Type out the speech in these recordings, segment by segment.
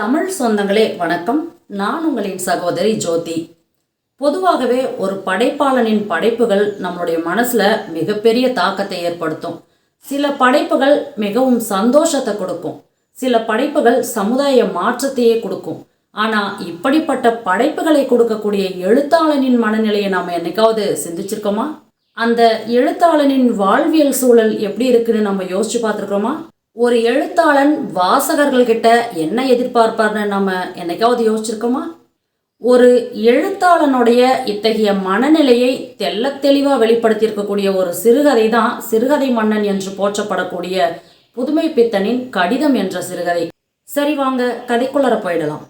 தமிழ் சொந்தங்களே வணக்கம். நான் உங்களின் சகோதரி ஜோதி. பொதுவாகவே ஒரு படைப்பாளனின் படைப்புகள் நம்மளுடைய மனசில் மிகப்பெரிய தாக்கத்தை ஏற்படுத்தும். சில படைப்புகள் மிகவும் சந்தோஷத்தை கொடுக்கும். சில படைப்புகள் சமுதாய மாற்றத்தையே கொடுக்கும். ஆனால் இப்படிப்பட்ட படைப்புகளை கொடுக்கக்கூடிய எழுத்தாளனின் மனநிலையை நாம் என்னைக்காவது சிந்திச்சிருக்கோமா? அந்த எழுத்தாளனின் வாழ்வியல் சூழல் எப்படி இருக்குன்னு நம்ம யோசிச்சு பார்த்துருக்கோமா ஒரு எழுத்தாளன் வாசகர்கள்கிட்ட என்ன எதிர்பார்ப்பார்னு நம்ம என்னைக்காவது யோசிச்சிருக்கோமா? ஒரு எழுத்தாளனுடைய இத்தகைய மனநிலையை தெள்ளத்தெளிவாக வெளிப்படுத்தியிருக்கக்கூடிய ஒரு சிறுகதை தான் சிறுகதை மன்னன் என்று போற்றப்படக்கூடிய புதுமை பித்தனின் கடிதம் என்ற சிறுகதை. சரி வாங்க கதைக்குள்ளர போயிடலாம்.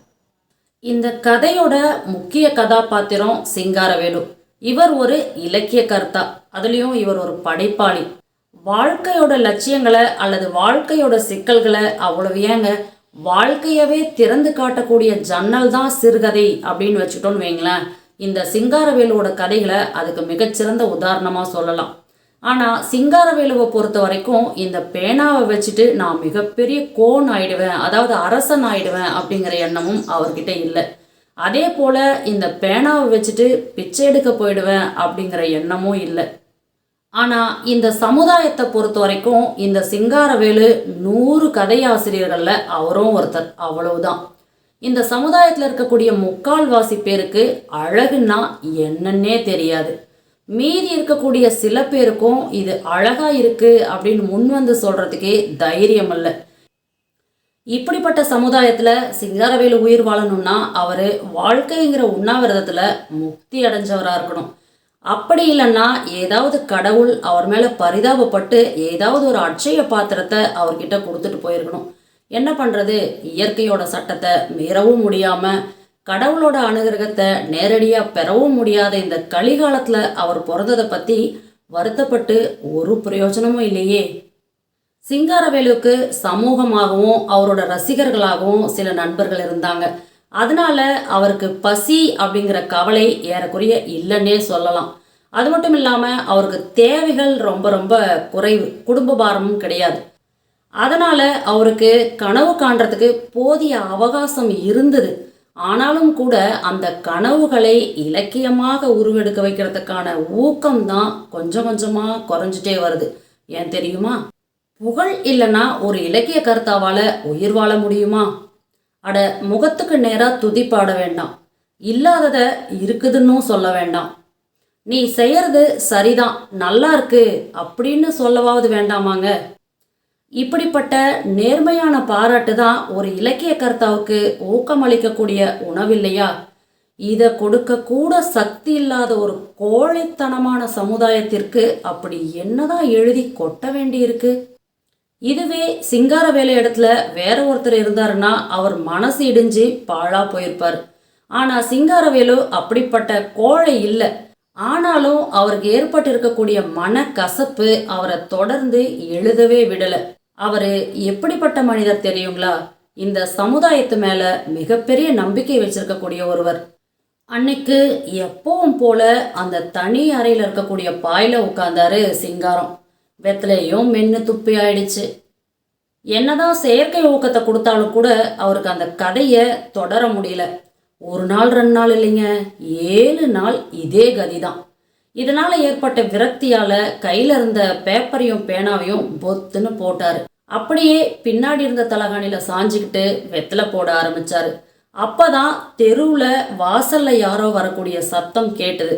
இந்த கதையோட முக்கிய கதாபாத்திரம் சிங்காரவேலு. இவர் ஒரு இலக்கிய கர்த்தா. அதுலேயும் இவர் ஒரு படைப்பாளி. வாழ்க்கையோட லட்சியங்களை அல்லது வாழ்க்கையோட சிக்கல்களை அவ்வளவு ஏங்க வாழ்க்கையவே திறந்து காட்டக்கூடிய ஜன்னல் தான் சிறுகதை அப்படின்னு வச்சுட்டோன்னு வைங்களேன். இந்த சிங்காரவேலுவோட கதைகளை அதுக்கு மிகச்சிறந்த உதாரணமாக சொல்லலாம். ஆனால் சிங்காரவேலுவை பொறுத்த வரைக்கும் இந்த பேனாவை வச்சுட்டு நான் மிகப்பெரிய கோன் ஆயிடுவேன் அதாவது அரசன் ஆயிடுவேன் அப்படிங்கிற எண்ணமும் அவர்கிட்ட இல்லை. அதே போல் இந்த பேனாவை வச்சுட்டு பிச்சை எடுக்க போயிடுவேன் அப்படிங்கிற எண்ணமும் இல்லை. ஆனால் இந்த சமுதாயத்தை பொறுத்த வரைக்கும் இந்த சிங்காரவேலு நூறு கதையாசிரியர்களில் அவரும் ஒருத்தர். அவ்வளவுதான். இந்த சமுதாயத்தில் இருக்கக்கூடிய முக்கால்வாசி பேருக்கு அழகுன்னா என்னன்னே தெரியாது. மீதி இருக்கக்கூடிய சில பேருக்கும் இது அழகா இருக்கு அப்படின்னு முன் வந்து சொல்றதுக்கே தைரியம் இல்லை. இப்படிப்பட்ட சமுதாயத்தில் சிங்காரவேலு உயிர் வாழணும்னா அவர் வாழ்க்கைங்கிற உண்ணாவிரதத்தில் முக்தி அடைஞ்சவராக இருக்கணும். அப்படி இல்லைன்னா ஏதாவது கடவுள் அவர் மேலே பரிதாபப்பட்டு ஏதாவது ஒரு அட்சய பாத்திரத்தை அவர்கிட்ட கொடுத்துட்டு போயிருக்கணும். என்ன பண்ணுறது இயற்கையோட சட்டத்தை மீறவும் முடியாமல் கடவுளோட அனுகிரகத்தை நேரடியாக பெறவும் முடியாத இந்த கலிகாலத்தில் அவர் பிறந்ததை பற்றி வருத்தப்பட்டு ஒரு பிரயோஜனமும் இல்லையே. சிங்காரவேலுக்கு சமூகமாகவும் அவரோட ரசிகர்களாகவும் சில நண்பர்கள் இருந்தாங்க. அதனால அவருக்கு பசி அப்படிங்கிற கவலை ஏறக்குறைய இல்லைன்னே சொல்லலாம். அது மட்டும் இல்லாமல் அவருக்கு தேவைகள் ரொம்ப ரொம்ப குறைவு. குடும்ப பாரமும் கிடையாது. அதனால் அவருக்கு கனவு காண்றதுக்கு போதிய அவகாசம் இருந்தது. ஆனாலும் கூட அந்த கனவுகளை இலக்கியமாக உருவெடுக்க வைக்கிறதுக்கான ஊக்கம் தான் கொஞ்சம் கொஞ்சமாக குறைஞ்சிட்டே வருது. ஏன் தெரியுமா? புகழ் இல்லைன்னா ஒரு இலக்கிய கருத்தாவால் உயிர் வாழ முடியுமா? அட முகத்துக்கு நேராக துதி பாட வேண்டாம். இல்லாததை இருக்குதுன்னும் சொல்ல வேண்டாம். நீ செய்யறது சரிதான் நல்லா இருக்கு அப்படின்னு சொல்லவாவது வேண்டாமாங்க. இப்படிப்பட்ட நேர்மையான பாராட்டு தான் ஒரு இலக்கிய கர்த்தாவுக்கு ஊக்கமளிக்கக்கூடிய உணவில்லையா இதை கொடுக்கக்கூட சக்தி இல்லாத ஒரு கோழைத்தனமான சமுதாயத்திற்கு அப்படி என்னதான் எழுதி கொட்ட வேண்டியிருக்கு? இதுவே சிங்கார வேலை இடத்துல வேற ஒருத்தர் இருந்தாருன்னா அவர் மனசு இடிஞ்சு பாழா போயிருப்பார். ஆனா சிங்காரவேலு அப்படிப்பட்ட கோழை இல்லை. ஆனாலும் அவருக்கு ஏற்பட்டு இருக்கக்கூடிய மன கசப்பு அவரை தொடர்ந்து எழுதவே விடலை. அவர் எப்படிப்பட்ட மனிதர் தெரியுங்களா? இந்த சமுதாயத்து மேல மிகப்பெரிய நம்பிக்கை வச்சிருக்கக்கூடிய ஒருவர். அன்னைக்கு எப்பவும் போல அந்த தனி அறையில் இருக்கக்கூடிய பாயில உட்கார்ந்தாரு சிங்காரம். வெத்தலையும் மென்னு துப்பி ஆயிடுச்சு. என்னதான் செயற்கை ஊக்கத்தை கொடுத்தாலும் கூட அவருக்கு அந்த கதையை தொடர முடியல. ஒரு நாள் ரெண்டு நாள் இல்லைங்க. ஏழு நாள் இதே கதி தான் இதனால ஏற்பட்ட விரக்தியால கையில இருந்த பேப்பரையும் பேனாவையும் பொத்துன்னு போட்டாரு. அப்படியே பின்னாடி இருந்த தலகாணியில சாஞ்சுக்கிட்டு வெத்தலை போட ஆரம்பிச்சாரு. அப்பதான் தெருவுல வாசல்ல யாரோ வரக்கூடிய சத்தம் கேட்டது.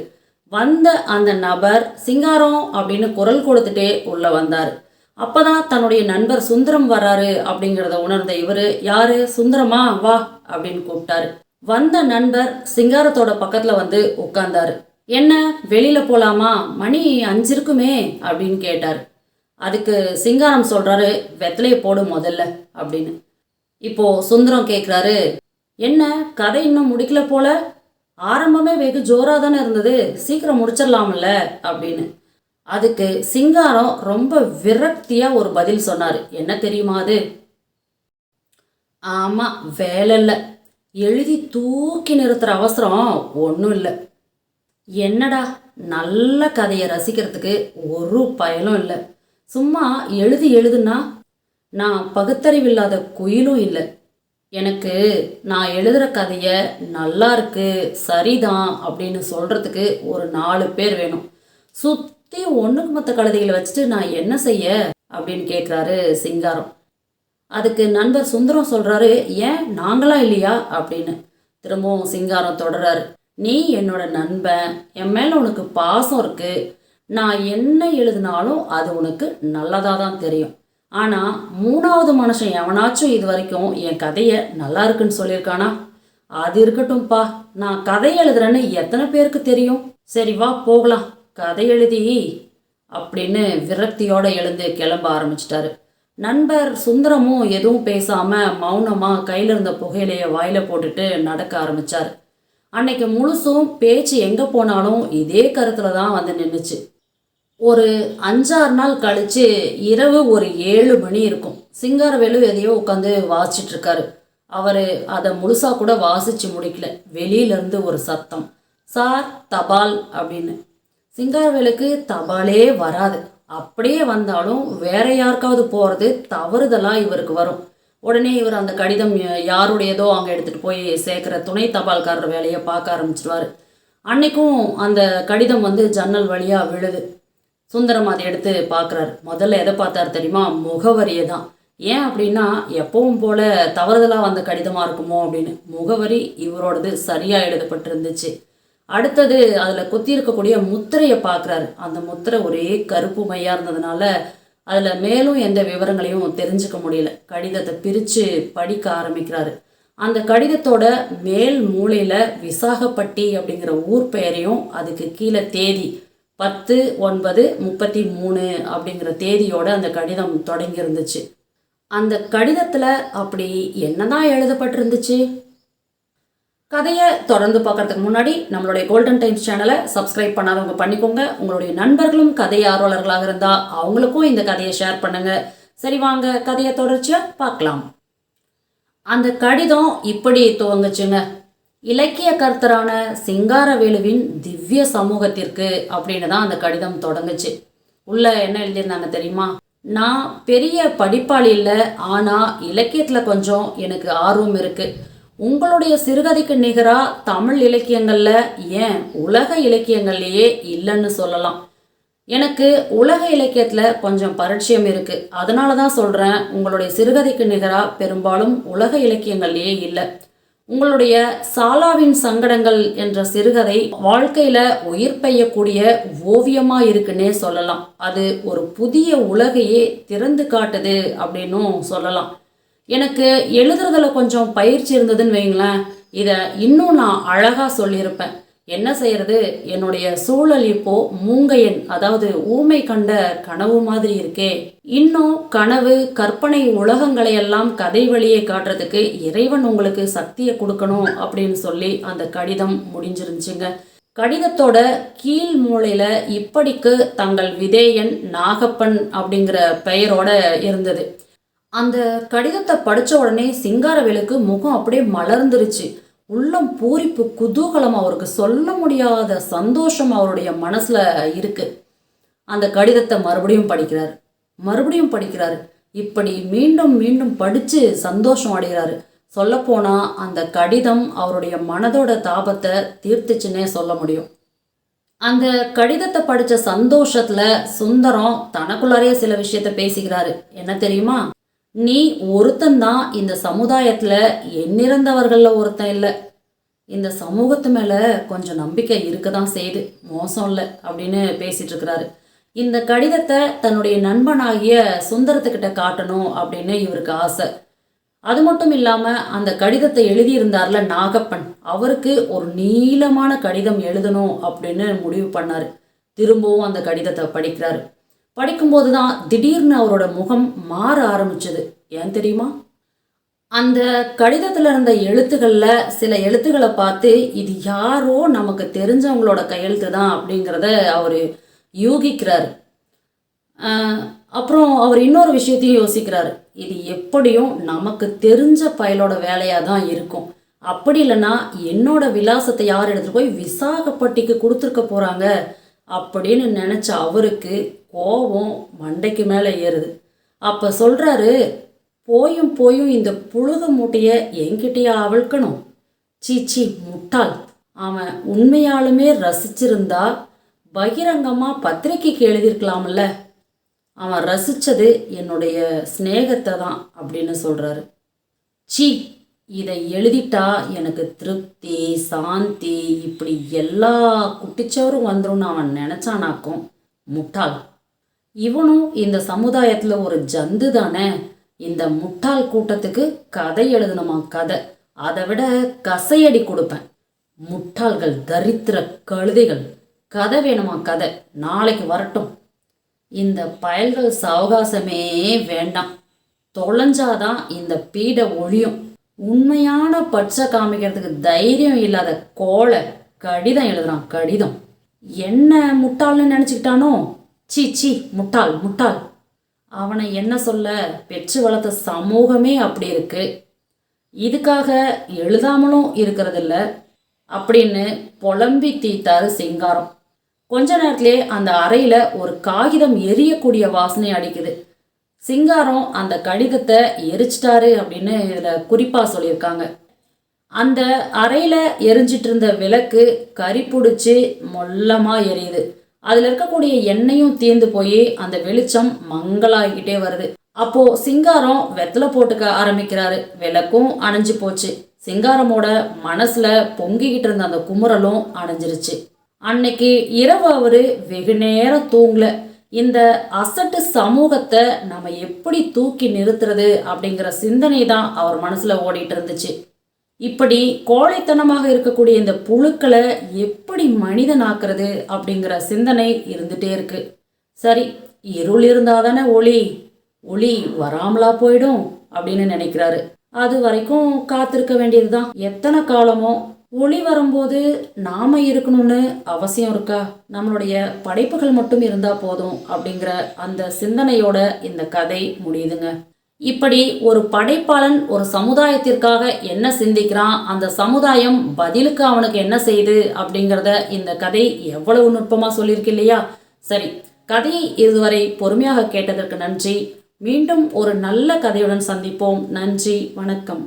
வந்த அந்த நபர் சிங்காரம் அப்படின்னு குரல் கொடுத்துட்டே உள்ளே வந்தார். அப்போ தான் தன்னுடைய நண்பர் சுந்தரம் வராரு அப்படிங்கிறத உணர்ந்த இவரு யாரு? சுந்தரமா? வா அப்படின்னு கூப்பிட்டாரு. வந்த நண்பர் சிங்காரத்தோட பக்கத்தில் வந்து உட்கார்ந்தாரு. என்ன வெளியில் போகலாமா மணி அஞ்சு இருக்குமே அப்படின்னு கேட்டார். அதுக்கு சிங்காரம் சொல்கிறாரு வெத்தலையை போடு முதல்ல அப்படின்னு. இப்போது சுந்தரம் கேட்குறாரு என்ன கதை இன்னும் முடிக்கல போல? ஆரம்பமே வெகு ஜோராக தானே இருந்தது. சீக்கிரம் முடிச்சிடலாம்ல அப்படின்னு. அதுக்கு சிங்காரம் ரொம்ப விரக்தியாக ஒரு பதில் சொன்னார். என்ன தெரியுமா அது? ஆமாம் வேலை இல்லை. எழுதி தூக்கி நிறுத்துற அவசரம் ஒன்றும் இல்லை. என்னடா நல்ல கதையை ரசிக்கிறதுக்கு ஒரு பயனும் இல்லை. சும்மா எழுதி எழுதுனா நான் பகுத்தறிவில்லாத குயிலும் இல்லை. எனக்கு நான் எழுதுகிற கதையை நல்லா இருக்கு சரிதான் அப்படின்னு சொல்கிறதுக்கு ஒரு நாலு பேர் வேணும். சுற்றி ஒன்றுக்கு மற்ற கழுதைகளை வச்சுட்டு நான் என்ன செய்ய அப்படின்னு கேட்குறாரு சிங்காரம். அதுக்கு நண்பர் சுந்தரம் சொல்கிறாரு ஏன் நாங்களா இல்லையா? அப்படின்னு. திரும்பவும் சிங்காரம் தொடர்றாரு நீ என்னோட நண்பன் என் மேலே உனக்கு பாசம் இருக்குது நான் என்ன எழுதினாலும் அது உனக்கு நல்லதாக தான் தெரியும். ஆனால் மூணாவது மனுஷன் எவனாச்சும் இது வரைக்கும் என் கதையை நல்லா இருக்குன்னு சொல்லியிருக்கானா? அது இருக்கட்டும்ப்பா நான் கதை எழுதுறேன்னு எத்தனை பேருக்கு தெரியும்? சரி வா போகலாம். கதை எழுதி அப்படின்னு விரக்தியோடு எழுந்து கிளம்ப ஆரம்பிச்சிட்டாரு. நண்பர் சுந்தரமும் எதுவும் பேசாமல் மௌனமாக கையில் இருந்த புகையிலைய வாயில போட்டுட்டு நடக்க ஆரம்பிச்சார். அன்னைக்கு முழுசும் பேச்சு எங்கே போனாலும் இதே கருத்தில் தான் வந்து நின்றுச்சு ஒரு அஞ்சாறு நாள் கழித்து இரவு ஒரு ஏழு மணி இருக்கும். சிங்காரவேலு எதையோ உட்காந்து வாசிச்சிட்ருக்காரு அவர் அதை முழுசா கூட வாசித்து முடிக்கல. வெளியிலேருந்து ஒரு சத்தம் சார் தபால் அப்படின்னு. சிங்காரவேலுக்கு தபாலே வராது. அப்படியே வந்தாலும் வேற யாருக்காவது போகிறது தவறுதலாக இவருக்கு வரும். உடனே இவர் அந்த கடிதம் யாருடையதோ அங்கே எடுத்துகிட்டு போய் சேர்க்குற துணை தபால்காரர் வேலையை பார்க்க ஆரம்பிச்சிடுவார் அன்னைக்கும் அந்த கடிதம் வந்து ஜன்னல் வழியாக விழுது. சுந்தரம் அதை எடுத்து பார்க்குறாரு. முதல்ல எதை பார்த்தாரு தெரியுமா? முகவரியை தான். ஏன் அப்படின்னா எப்பவும் போல தவறுதலாக வந்த கடிதமாக இருக்குமோ அப்படின்னு. முகவரி இவரோடது சரியாக எழுதப்பட்டிருந்துச்சு. அடுத்தது அதில் கொத்தி இருக்கக்கூடிய முத்திரையை பார்க்குறாரு. அந்த முத்திரை ஒரே கருப்பு மையாக இருந்ததுனால அதில் மேலும் எந்த விவரங்களையும் தெரிஞ்சுக்க முடியல. கடிதத்தை பிரித்து படிக்க ஆரம்பிக்கிறாரு. அந்த கடிதத்தோட மேல் மூலையில் விசாகப்பட்டி அப்படிங்கிற ஊர் பெயரையும் அதுக்கு கீழே தேதி பத்து ஒன்பது முப்பத்தி மூணு அப்படிங்கிற தேதியோட அந்த கடிதம் தொடங்கி இருந்துச்சு அந்த கடிதத்தில் அப்படி என்னதான் எழுதப்பட்டிருந்துச்சு? கதையை தொடர்ந்து பார்க்கறதுக்கு முன்னாடி நம்மளுடைய கோல்டன் டைம்ஸ் சேனலை சப்ஸ்கிரைப் பண்ணாதவங்க பண்ணிக்கோங்க. உங்களுடைய நண்பர்களும் கதை ஆர்வலர்களாக இருந்தால் அவங்களுக்கும் இந்த கதையை ஷேர் பண்ணுங்க. சரி வாங்க கதையை தொடர்ச்சியாக பார்க்கலாம். அந்த கடிதம் இப்படி துவங்குச்சுங்க. இலக்கிய கர்த்தரான சிங்காரவேலுவின் திவ்ய சமூகத்திற்கு அப்படின்னு தான் அந்த கடிதம் தொடங்குச்சு. உள்ள என்ன எழுதியிருந்தாங்க தெரியுமா? நான் பெரிய படிப்பாளி இல்லை ஆனால் இலக்கியத்தில் கொஞ்சம் எனக்கு ஆர்வம் இருக்குது உங்களுடைய சிறுகதைக்கு நிகராக தமிழ் இலக்கியங்களில் ஏன் உலக இலக்கியங்கள்லேயே இல்லைன்னு சொல்லலாம். எனக்கு உலக இலக்கியத்தில் கொஞ்சம் பரிச்சயம் இருக்குது அதனால தான் சொல்கிறேன் உங்களுடைய சிறுகதைக்கு நிகராக பெரும்பாலும் உலக இலக்கியங்கள்லேயே இல்லை. உங்களுடைய சாலாவின் சங்கடங்கள் என்ற சிறுகதை வாழ்க்கையில உயிர் பெய்யக்கூடிய ஓவியமா இருக்குன்னே சொல்லலாம். அது ஒரு புதிய உலகையே திறந்து காட்டுது அப்படின்னும் சொல்லலாம். எனக்கு எழுதுறதுல கொஞ்சம் பயிற்சி இருந்ததுன்னு வைங்களேன். இதை இன்னும் நான் அழகா சொல்லியிருப்பேன். என்ன செய்யறது? என்னுடைய சூழல் இப்போ மூங்கையன் அதாவது ஊமை கண்ட கனவு மாதிரி இருக்கே. இன்னும் கனவு கற்பனை உலகங்களை எல்லாம் கதை வழியே காட்டுறதுக்கு இறைவன் உங்களுக்கு சக்தியை கொடுக்கணும் அப்படின்னு சொல்லி அந்த கடிதம் முடிஞ்சிருந்துச்சுங்க. கடிதத்தோட கீழ் மூலையில இப்படிக்கு தங்கள் விதேயன் நாகப்பன் அப்படிங்கிற பெயரோட இருந்தது. அந்த கடிதத்தை படித்த உடனே சிங்காரவேலுக்கு முகம் அப்படியே மலர்ந்துருச்சு. உள்ளம் பூரிப்பு குதூகலம் அவருக்கு சொல்ல முடியாத சந்தோஷம் அவருடைய மனசில் இருக்குது அந்த கடிதத்தை மறுபடியும் படிக்கிறார். மறுபடியும் படிக்கிறாரு. இப்படி மீண்டும் மீண்டும் படித்து சந்தோஷம் அடைகிறாரு. சொல்லப்போனால் அந்த கடிதம் அவருடைய மனதோட தாபத்தை தீர்த்துச்சுன்னே சொல்ல முடியும். அந்த கடிதத்தை படித்த சந்தோஷத்தில் சுந்தரம் தனக்குள்ளாரே சில விஷயத்த பேசிக்கிறாரு. என்ன தெரியுமா? நீ ஒருத்தந்தான் இந்த சமுதாயத்தில் எண்ணிறந்தவர்களில் ஒருத்தன் இல்லை. இந்த சமூகத்து மேலே கொஞ்சம் நம்பிக்கை இருக்க தான் செய்யுது. மோசம் இல்லை அப்படின்னு பேசிகிட்டு இருக்கிறாரு. இந்த கடிதத்தை தன்னுடைய நண்பனாகிய சுந்தரத்துக்கிட்ட காட்டணும் அப்படின்னு இவருக்கு ஆசை. அது மட்டும் இல்லாமல் அந்த கடிதத்தை எழுதியிருந்தார்ல நாகப்பன். அவருக்கு ஒரு நீளமான கடிதம் எழுதணும் அப்படின்னு முடிவு பண்ணார். திரும்பவும் அந்த கடிதத்தை படிக்கிறாரு. படிக்கும்போது தான் திடீர்னு அவரோட முகம் மாற ஆரம்பிச்சது. ஏன் தெரியுமா? அந்த கடிதத்தில் இருந்த எழுத்துக்களில் சில எழுத்துக்களை பார்த்து இது யாரோ நமக்கு தெரிஞ்சவங்களோட கையெழுத்து தான் அப்படிங்கிறத அவர் யூகிக்கிறார். அப்புறம் அவர் இன்னொரு விஷயத்தையும் யோசிக்கிறார். இது எப்படியும் நமக்கு தெரிஞ்ச பயலோட வேலையாக தான் இருக்கும். அப்படி இல்லைன்னா என்னோட விலாசத்தை யார் எடுத்துகிட்டு போய் விசாகப்பட்டிக்கு கொடுத்துருக்க போகிறாங்க அப்படின்னு நினச்ச அவருக்கு கோபம் மண்டைக்கு மேலே ஏறுது. அப்போ சொல்கிறாரு போயும் போயும் இந்த புழுகு மூட்டையை என்கிட்டயே அவிழ்க்கணும்? சீச்சி முட்டாள். அவன் உண்மையாலுமே ரசிச்சிருந்தா பகிரங்கமாக பத்திரிக்கைக்கு எழுதியிருக்கலாம்ல. அவன் ரசித்தது என்னுடைய சிநேகத்தை தான் அப்படின்னு சொல்கிறாரு சி இதை எழுதிட்டா எனக்கு திருப்தி சாந்தி இப்படி எல்லா குட்டிச்சவரும் வந்துடும் அவன் நினச்சானாக்கும் முட்டாள். இவனும் இந்த சமுதாயத்தில் ஒரு ஜந்து தானே? இந்த முட்டாள் கூட்டத்துக்கு கதை எழுதணுமா கதை? அதை விட கசையடி கொடுப்பேன். முட்டாள்கள் தரித்திர கழுதைகள். கதை வேணுமா கதை? நாளைக்கு வரட்டும். இந்த பயல்கள் சாவகாசமே வேண்டாம். தொலைஞ்சாதான் இந்த பீட ஒழியும். உண்மையான பட்சை காமிக்கிறதுக்கு தைரியம் இல்லாத கோழை கடிதம் எழுதுறான் கடிதம். என்ன முட்டாள்னு நினச்சிக்கிட்டானோ? சீ சீ முட்டாள் முட்டாள். அவனை என்ன சொல்ல? பெற்று வளர்த்த சமூகமே அப்படி இருக்கு. இதுக்காக எழுதாமலும் இருக்கிறதில்ல. அப்படின்னு புலம்பி தீத்தாரு சிங்காரம். கொஞ்ச நேரத்திலே அந்த அறையில் ஒரு காகிதம் எரியக்கூடிய வாசனை அடிக்குது. சிங்காரம் அந்த கடிதத்தை எரிச்சிட்டாரு அப்படின்னு இதில் குறிப்பாக சொல்லியிருக்காங்க. அந்த அறையில் எரிஞ்சிட்டு இருந்த விளக்கு கரி பிடிச்சி மொல்லமாக எரியுது. அதில் இருக்கக்கூடிய எண்ணெயும் தீர்ந்து போய் அந்த வெளிச்சம் மங்களாகிக்கிட்டே வருது. அப்போ சிங்காரம் வெத்தலை போட்டுக்க ஆரம்பிக்கிறாரு. விளக்கும் அணைஞ்சு போச்சு. சிங்காரமோட மனசுல பொங்கிக்கிட்டு இருந்த அந்த குமுறலும் அணைஞ்சிருச்சு. அன்னைக்கு இரவு அவரு வெகு நேரம் தூங்கல. இந்த அசட்டு சமூகத்தை நம்ம எப்படி தூக்கி நிறுத்துறது அப்படிங்கிற சிந்தனை தான் அவர் மனசுல ஓடிட்டு இருந்துச்சு. இப்படி கோழைத்தனமாக இருக்கக்கூடிய இந்த புழுக்களை எப்படி மனிதனாக்குறது அப்படிங்கிற சிந்தனை இருந்துட்டே இருக்கு. சரி இருள் இருந்தாதானே ஒளி ஒளி வராமலா போயிடும் அப்படின்னு நினைக்கிறாரு. அது வரைக்கும் காத்திருக்க வேண்டியதுதான். எத்தனை காலமோ ஒளி வரும்போது நாம இருக்கணும்னு அவசியம் இருக்கா? நம்மளுடைய படைப்புகள் மட்டும் இருந்தா போதும் அப்படிங்கிற அந்த சிந்தனையோட இந்த கதை முடியுதுங்க. இப்படி ஒரு படைப்பாளன் ஒரு சமுதாயத்திற்காக என்ன சிந்திக்கிறான்? அந்த சமுதாயம் பதிலுக்கு அவனுக்கு என்ன செய்யுது அப்படிங்கிறத இந்த கதை எவ்வளவு நுட்பமாக சொல்லியிருக்கு இல்லையா? சரி கதையை இதுவரை பொறுமையாக கேட்டதற்கு நன்றி. மீண்டும் ஒரு நல்ல கதையுடன் சந்திப்போம். நன்றி வணக்கம்.